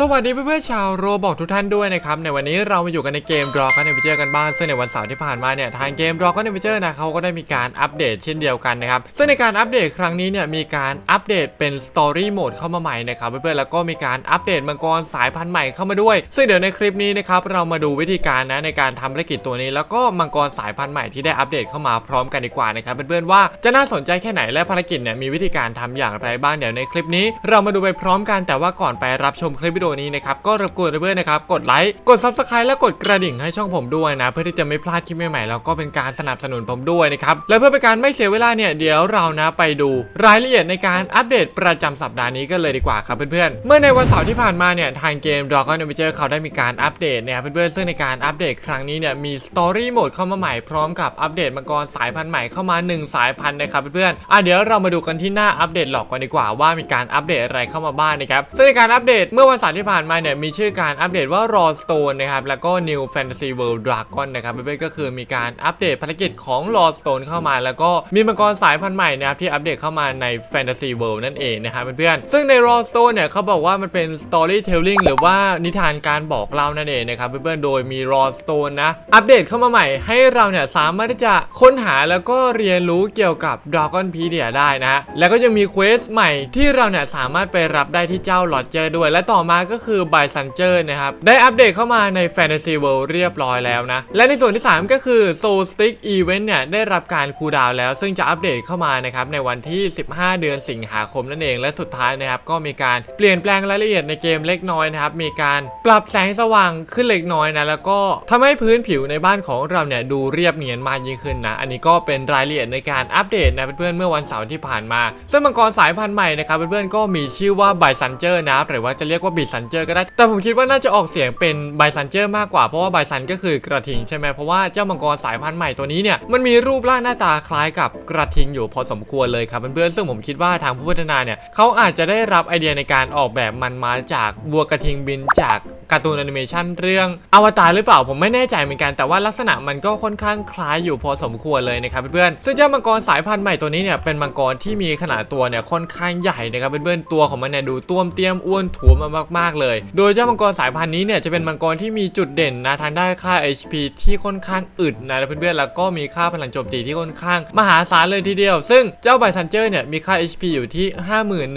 สวัสดีเพื่อนๆชาวโรบอกทุกท่านด้วยนะครับในวันนี้เรามาอยู่กันในเกม Rock กันในวิเจอร์กันบ้างซึ่งในวันเสาร์ที่ผ่านมาเนี่ยทางเกม Rock กันในวิเจอร์นะเขาก็ได้มีการอัปเดตเช่นเดียวกันนะครับซึ่งในการอัปเดตครั้งนี้เนี่ยมีการอัปเดตเป็น Story Mode เข้ามาใหม่นะครับเพื่อนๆแล้วก็มีการอัปเดตมังกรสายพันธุ์ใหม่เข้ามาด้วย ซึ่งเดี๋ยวในคลิปนี้นะครับเรามาดูวิธีการนะในการทำภารกิจตัวนี้ แล้วก็มังกรสายพันธุ์ใหม่ที่ได้อัปเดตเข้ามาพร้อมกันดีกว่านะครับเพื่อนๆว่าจะน่าสนใจแค่ไหนและภารกิจเนี่ยมีวิธีการทำอย่างไรบ้างเดี๋ยวในคลิปนี้ เรามาดูไปพร้อมกันแต่ว่าก่อนไปรับชมคลิปวิดีโอนี้นะครับก็รบกวนเพื่อนๆนะครับกดไลค์กด Subscribe และกดกระดิ่งให้ช่องผมด้วยนะ เพื่อที่จะไม่พลาดคลิปใหม่ๆแล้วก็เป็นการสนับสนุนผมด้วยนะครับและเพื่อเป็นการไม่เสียเวลาเนี่ยเดี๋ยวเรานะไปดูรายละเอียดในการอัปเดตประจำสัปดาห์นี้กันเลยดีกว่าครับเพื่อนๆเมื่อในวันเสาร์ที่ผ่านมาเนี่ยทางเกม Dragon Adventure เขาได้มีการอัปเดตนะครับเพื่อนๆซึ่งในการอัปเดตครั้งนี้เนี่ยมี Story Mode เข้ามาใหม่พร้อมกับอัปเดตมังกรสายพันธุ์ใหม่เข้ามา 1 สายพันธุ์นะครับเพื่อนๆอะเดี๋ยวเรามาดูกันที่หน้าอัปเดตหลอกกันดีกว่าว่ามีการอัปเดตอะไรเข้ามาบ้างนะครับซึ่งในการอัปเดตเมื่อวันเสาร์ที่ผ่านมาเนี่ยมีชื่อการอัปเดตว่า Raw Stone นะครับแล้วก็ New Fantasy World Dragon นะครับเพื่อนๆก็คือมีการอัปเดตภารกิจของ Raw Stone เข้ามา แล้วก็มีมังกรสายพันธุ์ใหม่นะครับที่อัปเดตเข้ามาใน Fantasy World นั่นเองนะครับเพื่อนๆซึ่งใน Raw Stone เนี่ยเขาบอกว่ามันเป็น Storytelling หรือว่านิทานการบอกเล่านั่นเองนะครับเพื่อนๆโดยมี Raw Stone นะอัปเดตเข้ามาใหม่ให้เราเนี่ยสามารถที่จะค้นหาแล้วก็เรียนรู้เกี่ยวกับ Dragon p e d i a ได้นะแล้วก็ยังมีเควสใหม่ที่เราเนี่ยสามารถไปรับได้ที่เจ้า Lodger ด้วย และต่อมาก็คือ By s u n g e r นะครับ ได้อัปเดตเข้ามาใน Fantasy World เรียบร้อยแล้วนะ และในส่วนที่ 3 ก็คือ Soul Stick Event เนี่ย ได้รับการคูลดาวน์แล้ว ซึ่งจะอัปเดตเข้ามานะครับ ในวันที่ 15 เดือนสิงหาคมนั่นเอง และสุดท้ายนะครับ ก็มีการเปลี่ยนแปลงรายละเอียดในเกมเล็กน้อยนะครับ มีการปรับแสงสว่างขึ้นเล็กน้อยนะ แล้วก็ทำให้พื้นผิวในบ้านของเราเนี่ยดูเรียบเนียนมากยิ่งขึ้นนะ อันนี้ก็เป็นรายละเอียดในการอัปเดตนะเพื่อนๆเมื่อวันเสาร์ที่ผ่านมาซึ่งมังกรสายพันธุ์ใหม่นะครับเพื่อนๆก็มีชื่อว่าบซันเจอร์นะหรือว่าจะเรียกว่าบิซันเจอร์ก็ได้ แต่ผมคิดว่าน่าจะออกเสียงเป็นไบซันเจอร์มากกว่า เพราะว่าไบซันก็คือกระทิงใช่ไหมเพราะว่าเจ้ามังกรสายพันธุ์ใหม่ตัวนี้เนี่ยมันมีรูปร่างหน้าตาคล้ายกับกระทิงอยู่พอสมควรเลยครับเพื่อนๆซึ่งผมคิดว่าทางผู้พัฒนาเนี่ยเขาอาจจะได้รับไอเดียในการออกแบบมันมาจากวัวกระทิงบินจากการ์ตูนแอนิเมชันเรื่องอวตารหรือเปล่าผมไม่แน่ใจเหมือนกันแต่ว่าลักษณะมันก็ค่อนข้างคล้ายอยู่พอสมควรเลยนะครับเพื่อนๆซึ่งเจ้ามังกรสายพันธุ์ใหม่ตัวนี้เนี่ยเป็นมังกรที่มีขนาดตัวเนี่ยค่อนข้างใหญ่นะครับเพื่อนๆตัวของมันเนี่ยดูต้วมเตี้ยมอ้วนถูมามากๆเลย โดยเจ้ามังกรสายพันธุ์นี้เนี่ยจะเป็นมังกรที่มีจุดเด่นนะทางด้านค่า HP ที่ค่อนข้างอึดนะเพื่อนๆแล้วก็มีค่าพลังโจมตีที่ค่อนข้าง มหาศาลเลยทีเดียว ซึ่งเจ้าไบซันเจอร์เนี่ยมีค่า HP อยู่ที่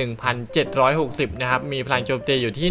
51,760 นะครับมีพลังโจมตีอยู่ที่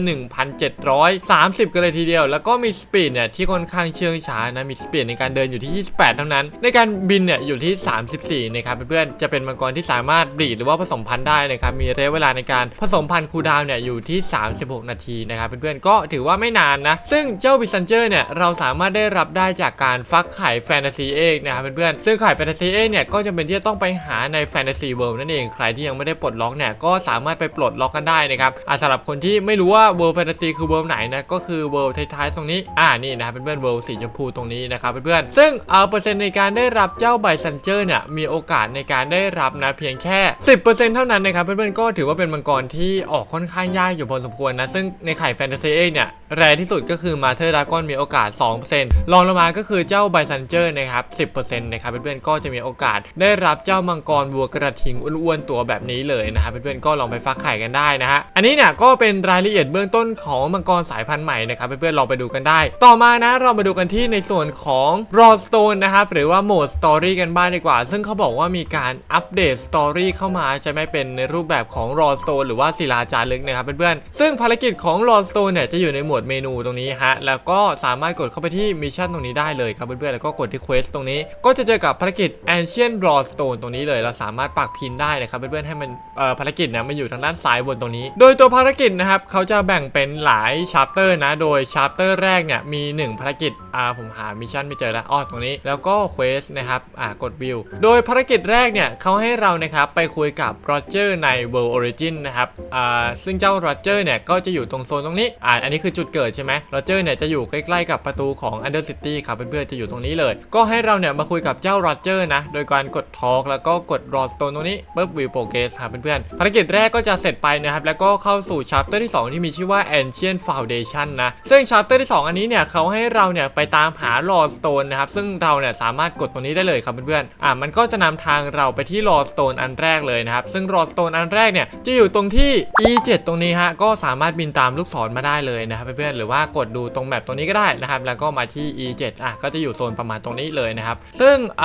30 กันเลยทีเดียว แล้วก็มีสปีดเนี่ยที่ค่อนข้างเชื่องช้านะมีสปีดในการเดินอยู่ที่ 28 เท่านั้น ในการบินเนี่ยอยู่ที่ 34 นะครับเพื่อนๆจะเป็นมังกรที่สามารถบีดหรือว่าผสมพันธุ์ได้นะครับมีระยะเวลาในการผสมพันธุ์คูดาวเนี่ยอยู่ที่ 36 นาทีนะครับเพื่อนๆก็ถือว่าไม่นานนะ ซึ่งเจ้าบิซันเจอร์เนี่ยเราสามารถได้รับได้จากการฟักไข่แฟนตาซีเอกนะครับเพื่อนๆซึ่งไข่แฟนตาซีเอกเนี่ยก็จะเป็นที่จะต้องไปหาในแฟนตาซีเวิลด์นั่นเองใครที่ยังไม่ได้ปลดล็อกเนี่ยก็สามารถไปปลดล็อกกันได้นะครับสำหรับคนที่ไม่รู้ว่าเวิลด์แฟนตาซีคือเวิลด์ไหนนะก็็คือเวิลด์ท้ายๆตรงนี้ อ่านี่นะครับเพื่อนๆเวิลด์สีชมพูตรงนี้นะครับเพื่อนๆซึ่งเอาเปอร์เซ็นต์ในการได้รับเจ้าไบซันเจอร์เนี่ยมีโอกาสในการได้รับนะเพียงแค่ 10%เท่านั้นนะครับเพื่อนๆก็ถือว่าเป็นมังกรที่ออกค่อนข้างยากอยู่พอสมควรนะซึ่งในไข่แฟนตาซีเอกเนี่ยแรที่สุดก็คือมาเธอร์ดากอนมีโอกาส 2%รองลงมาก็คือเจ้าไบซันเจอร์นะครับ 10%นะครับเพื่อนๆก็จะมีโอกาส ได้รับเจ้ามังกรวัวกระทิงอ้วนๆตัวแบบนี้เลยนะครับเพื่อนๆก็ลองไปฟักไข่กันได้นะฮะอันนี้เนี่ยก็เป็นรายละเอียดเบื้องต้นของมังกรสายพันธุ์ใหม่นะครับเพื่อนๆลองไปดูกันได้ ต่อมานะเรามาดูกันที่ในส่วนของ r o Stone นะครับหรือว่าโหมด Story กันบ้างดีกว่า ซึ่งเขาบอกว่ามีการอัปเดต Story เข้ามาใช่ไหมเป็นในรูปแบบของ r o Stone หรือว่าศิลาจารึกนะครับเพื่อนๆซึ่งภารกิจของ r o Stone เนี่ยจะอยู่ในหมวดดเมนูตรงนี้ฮะแล้วก็สามารถกดเข้าไปที่มิชชั่นตรงนี้ได้เลยครับเพื่อนๆแล้วก็กดที่ Quest ตรงนี้ ก็จะเจอกับภารกิจ Ancient Raw Stone ตรงนี้เลยเราสามารถปักพินได้นะครับเพื่อนๆให้มันภารกิจเนี่ยมาอยู่ทางด้านซ้ายบนตรงนี้ โดยตัวภารกิจนะครับเขาจะแบ่งเป็นหลายชาร์เตอร์นะโดยชาร์เตอร์แรกเนี่ยมี 1 ภารกิจอ่าผมหามิชชั่นไม่เจอแล้วอ้อตรงนี้ แล้วก็ Quest นะครับอ่ากดวิวโดยภารกิจแรกเนี่ยเขาให้เรานะครับไปคุยกับโรเจอร์ใน World Origin นะครับอ่าซึ่งเจ้าโรเจอร์เนี่ยก็จะอยู่ตรงโซนตรงนี้อ่าอันนี้คือจุดเกิดใช่ไหมโรเจอร์เนี่ยจะอยู่ใกล้ๆกับประตูของ Under City ครับเพื่อนๆจะอยู่ตรงนี้เลย ก็ให้เราเนี่ยมาคุยกับเจ้าโรเจอร์นะ โดยการกดทอ l k แล้วก็กดรอสโตนตรงนี้ปุ๊บวิวโปรเกสครับเพื่อนๆภารกิจแรกก็จะเสร็จไปนะครับแล้วก็เข้าสู่ชัปเตอร์ที่ 2 ที่มีชื่อว่า Ancient Foundation นะซึ่งชาร์เตอร์ที่ 2 อันนี้เนี่ยเขาให้เราเนี่ยไปตามหาลอสโตนนะครับซึ่งเราเนี่ยสามารถกดตรงนี้ได้เลยครับเพื่อนๆอ่ามันก็จะนำทางเราไปที่ลอสโตนอันแรกเลยนะครับซึ่งลอสโตนอันแรกเนี่ยจะอยู่ตรงที่ E7 ตรงนี้ฮะก็สามารถบินตามลูกศรมาได้เลยนะครับเพื่อนๆหรือว่ากดดูตรงแมปตรงนี้ก็ได้นะครับ แล้วก็มาที่ E7 อะก็จะอยู่โซนประมาณตรงนี้เลยนะครับ ซึ่งอ,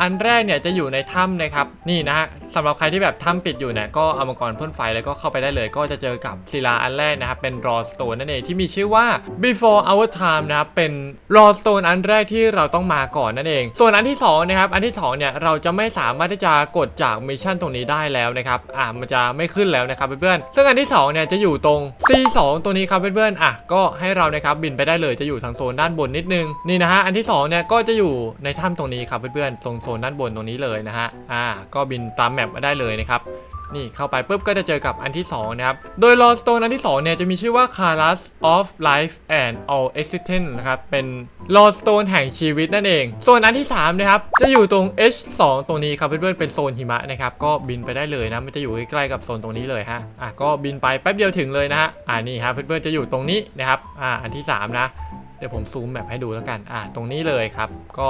อันแรกเนี่ยจะอยู่ในถ้ำนะครับนี่นะฮะสำหรับใครที่แบบถ้ำปิดอยู่เนี่ยก็เอามังกรพ่นไฟแล้วก็เข้าไปได้เลย ก็จะเจอกับศิลาอันแรกนะครับเป็นรอสโตนนั่นเองที่มีชื่อว่า before our time นะครับเป็นรอสโตนอันแรกที่เราต้องมาก่อนนั่นเอง ส่วนอันที่สองนะครับอันที่สองเนี่ยเราจะไม่สามารถที่จะกดจากมิชชั่นตรงนี้ได้แล้วนะครับอะมันจะไม่ขึ้นแล้วนะครับเพื่อนๆซึ่งอันที่สองเนี่ยจะอยู่ตรง C2 ตัวนี้ครับเพื่อนๆอะก็ให้เรานะครับบินไปได้เลยจะอยู่ทางโซนด้านบนนิดนึงนี่นะฮะอันที่สองเนี่ยก็จะอยู่ในถ้ำตรงนี้ครับเพื่อนๆตรงโซนด้านบนตรงนี้เลยนะฮะอ่าก็บินตามแมปมาได้เลยนะครับ นี่เข้าไปปุ๊บก็จะเจอกับอันที่ 2 นะครับ โดย Lost Stone อันที่ 2 เนี่ยจะมีชื่อว่า Caras of Life and All Existence นะครับ เป็น Lost Stone แห่งชีวิตนั่นเอง ส่วนอันที่ 3 นะครับ จะอยู่ตรง H2 ตรงนี้ครับเพื่อนๆเป็นโซนหิมะนะครับ ก็บินไปได้เลยนะ มันจะอยู่ใกล้ๆกับโซนตรงนี้เลยฮะ อะก็บินไปแป๊บเดียวถึงเลยนะฮะ อ่านี่ครับเพื่อนๆจะอยู่ตรงนี้นะครับ อ่าอันที่ 3 นะ เดี๋ยวผมซูมแมปให้ดูแล้วกัน อ่าตรงนี้เลยครับ ก็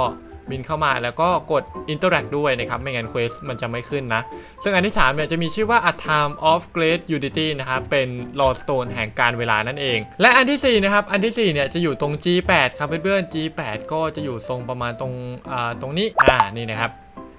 บินเข้ามาแล้วก็กด interact ด้วยนะครับ ไม่งั้น quest มันจะไม่ขึ้นนะ ซึ่งอันที่3เนี่ยจะมีชื่อว่า A Time of Great Unity นะครับเป็น Lost Stone แห่งการเวลานั่นเอง และอันที่4นะครับอันทีสี่4เนี่ยจะอยู่ตรง G8 ครับเพื่อนๆ G8 ก็จะอยู่ทรงประมาณตรงอ่าตรงนี้อ่านี่นะครับ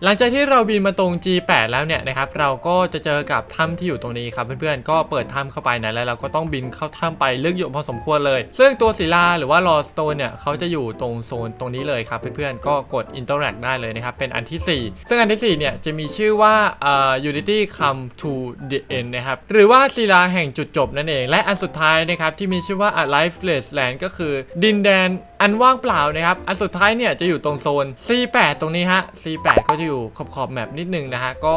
หลังจากที่เราบินมาตรง G8 แล้วเนี่ยนะครับเราก็จะเจอกับถ้ำที่อยู่ตรงนี้ครับเพื่อนๆก็เปิดถ้ำเข้าไปนะแล้วเราก็ต้องบินเข้าถ้ำไปลึกอยู่พอสมควรเลย ซึ่งตัวศิลาหรือว่า Lost Stone เนี่ยเขาจะอยู่ตรงโซนตรงนี้เลยครับเพื่อนๆก็กด Interact ได้เลยนะครับเป็นอันที่ 4 ซึ่งอันที่4เนี่ยจะมีชื่อว่าอ่า Unity Come to the End นะครับหรือว่าศิลาแห่งจุดจบนั่นเอง และอันสุดท้ายนะครับที่มีชื่อว่า A Lifeless Land ก็คือดินแดนอันว่างเปล่านะครับอันสุดท้ายเนี่ยจะอยู่ตรงโซน C8 ตรงนี้ฮะ C8 ก็จะอยู่ขอบขอบแมปนิดนึงนะฮะก็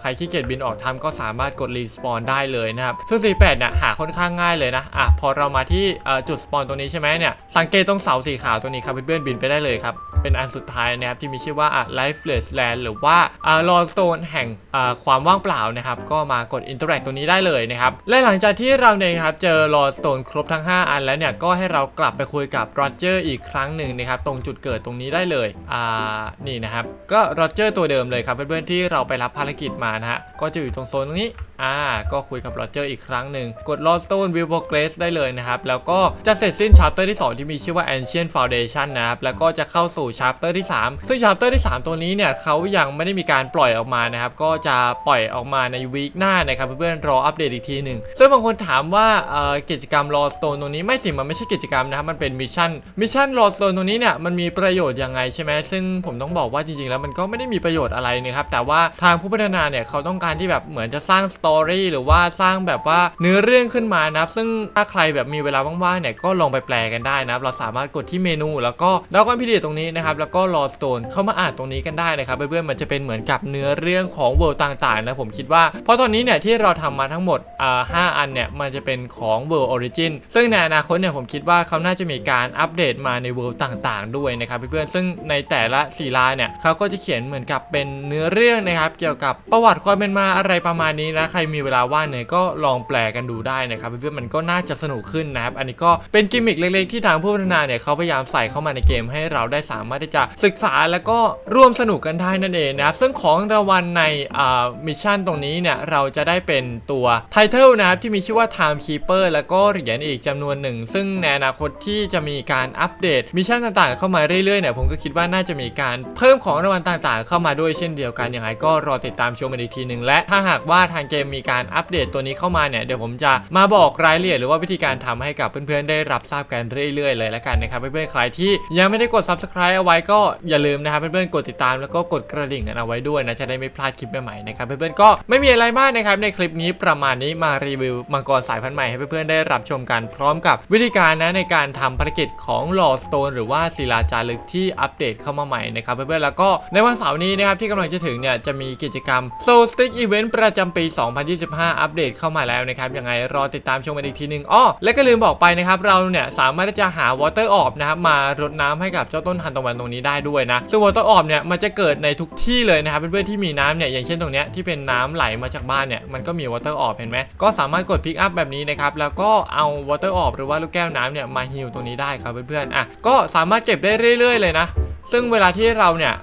ใครขี้เกียจบินออกทำก็สามารถกดรีสปอนได้เลยนะครับซึ่ง C8 เนี่ยหาค่อนข้างง่ายเลยนะอะพอเรามาที่จุดสปอนตรงนี้ใช่ไหมเนี่ยสังเกตตรงเสาสีขาวตรงนี้ครับเพื่อนๆบินไปได้เลยครับเป็นอันสุดท้ายนะครับที่มีชื่อว่าอะ lifeless land หรือว่าอ่า lost o n e แห่งอ่าความว่างเปล่านะครับก็มากด interact ตรงนี้ได้เลยนะครับและหลังจากที่เราเนี่ยครับเจอ lost o n e ครบทั้ง 5 อันแล้วเนี่ยก็ให้เรากลับไปคุยกับโรเจอร์อีกครั้งหนึ่งนะครับตรงจุดเกิดตรงนี้ได้เลยอ่านี่นะครับก็โรเจอร์ตัวเดิมเลยครับเพื่อนๆที่เราไปรับภารกิจมานะฮะก็จะอยู่ตรงโซนตรงนี้ อ่าก็คุยกับโรเจอร์อีกครั้งหนึ่งกด Lost Stone View Progress ได้เลยนะครับ แล้วก็จะเสร็จสิ้น chapter ที่ 2 ที่มีชื่อว่า Ancient Foundation นะครับ แล้วก็จะเข้าสู่ chapter ที่ 3 ซึ่ง chapter ที่ 3 ตัวนี้เนี่ยเขายังไม่ได้มีการปล่อยออกมานะครับ ก็จะปล่อยออกมาในวีคหน้านะครับเพื่อนๆรออัปเดตอีกทีหนึ่งซึ่งบางคนถามว่าเออกิจกรรม Lost Stone ตรงนี้ไม่สิมันไม่ใช่กิจกรรมนะครับมันเป็นมิชชั่นมิชชั่น Lost Stone ตรงนี้เนี่ยมันมีประโยชน์ยังไงใช่ไหมซึ่งผมต้องบอกว่าจริงๆ แล้วมันก็ไม่ได้มีประโยชน์อะไรนะครับแต่ว่าทางผู้พัฒนาเนี่ยเขาต้องการที่แบบเหมือนจะสร้างสตอรี่หรือว่าสร้างแบบว่าเนื้อเรื่องขึ้นมานะครับซึ่งถ้าใครแบบมีเวลาว่างๆเนี่ยก็ลองไปแปลกันได้นะครับเราสามารถกดที่เมนู แล้วก็แล้วก็พิเดตตรงนี้นะครับแล้วก็รอสโตนเข้ามาอ่านตรงนี้กันได้นะครับเพื่อนๆมันจะเป็นเหมือนกับเนื้อเรื่องของเวิลด์ต่างๆนะผมคิดว่า เพราะตอนนี้เนี่ยที่เราทำมาทั้งหมดอ่าห้าอันเนี่ยมันจะเป็นของ World Origin ซึ่งในอนาคตเนี่ยผมคิดว่าเขาน่าจะมีการอัปเดตมาใน World ต่างๆ ด้วยนะครับเพื่อนๆซึ่งในแต่ละสีลายเนี่ยเขาก็จะเขียนเหมือนกับเป็นเนื้อเรื่องนะครับเกี่ยวกับประวัติความเป็นมาอะไรประมาณนี้นะใครมีเวลาว่างเนี่ยก็ลองแปลกันดูได้นะครับเพื่อนๆมันก็น่าจะสนุกขึ้นนะครับอันนี้ก็เป็นกิมมิคเล็กๆที่ทางผู้พัฒนาเนี่ยเขาพยายามใส่เข้ามาในเกมให้เราได้สามารถที่จะศึกษาแล้วก็ร่วมสนุกกันได้นั่นเองนะครับซึ่งของรางวัลในอ่ามิชชั่นตรงนี้เนี่ยเราจะได้เป็นตัวไทเทลนะครับที่มีชื่อว่า Time Keeper แล้วก็เหรียญอีกจำนวนหนึ่ง ซึ่งในอนาคตที่จะมีการอัปเดตมิชชั่นต่างๆ เข้ามาเรื่อยๆเนี่ยผมก็คิดว่าน่าจะมีการเพิ่มของรางวัลต่างๆ เข้ามาด้วยเช่นเดียวกันยังไงก็รอติดตามชมกันอีกทีหนึ่งและถ้าหากว่าทางเกมมีการอัปเดตตัวนี้เข้ามาเนี่ยเดี๋ยวผมจะมาบอกรายละเอียดหรือว่าวิธีการทำให้กับเพื่อนๆได้รับทราบกันเรื่อยๆ เลยล้วกันนะครับเพื่อนๆใครที่ยังไม่ได้กด subscribe เอาไว้ก็อย่าลืมนะครับเพื่อนๆกดติดตามแล้วก็กดกระดิ่งกันเอาไว้ด้วยนะจะได้ไม่พลาดคลิปใหม่ๆนะครับเพื่อนๆก็ไม่มีอะไรมากนะครับในคลิปนี้ประมาณนี้มารีวิวมังกรสายพันธุ์ใหม่ให้เพื่อนๆได้รับชมกันพร้อมกับวิธีการนะในการทำภารกิจของ Law Stone หรือว่าศิลาจารึกที่อัปเดตเข้ามาใหม่นะครับเพื่อนๆแล้วก็ในวันเสาร์นี้นะครับที่กำลังจะถึงเนี่ยจะมีกิจกรรม So Stick Event ประจำปี2025 อัปเดตเข้ามาแล้วนะครับยังไงรอติดตามชมกันอีกทีนึงอ้อและก็ลืมบอกไปนะครับเราเนี่ยสามารถที่จะหาวอเตอร์ออฟนะครับมารดน้ำให้กับเจ้าต้นทานตะวันตรงนี้ได้ด้วยนะซึ่งวอเตอร์ออฟเนี่ยมันจะเกิดในทุกที่เลยนะครับเพื่อนๆที่มีน้ำเนี่ยอย่างเช่นตรงเนี้ยที่เป็นน้ำไหลมาจากบ้านเนี่ยมันก็มีวอเตอร์ออฟเห็นไหมก็สามารถกดพิกอัพแบบนี้นะครับแล้วก็เอาวอเตอร์ออฟหรือว่าลูกแก้วน้ำเนี่ยมาฮิลตรงนี้ได้ครับเพื่อนๆอะก็สามารถเก็บได้เรื่อย ๆ เลยนะ ซึ่งเวลาที่เราเนี่ย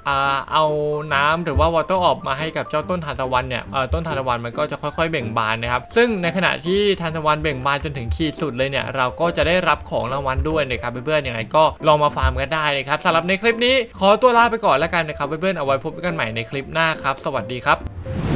เอาน้ำหรือว่าวอเตอร์ออกมาให้กับเจ้าต้นทานตะวันเนี่ยต้นทานตะวันมันก็จะค่อยๆเบ่งบานนะครับ ซึ่งในขณะที่ทานตะวันเบ่งบานจนถึงขีดสุดเลยเนี่ยเราก็จะได้รับของรางวัลด้วยนะครับเพื่อนๆยังไงก็ลองมาฟาร์มกันได้นะครับสำหรับในคลิปนี้ขอตัวลาไปก่อนแล้วกันนะครับเพื่อนๆเอาไว้พบกันใหม่ในคลิปหน้าครับ สวัสดีครับ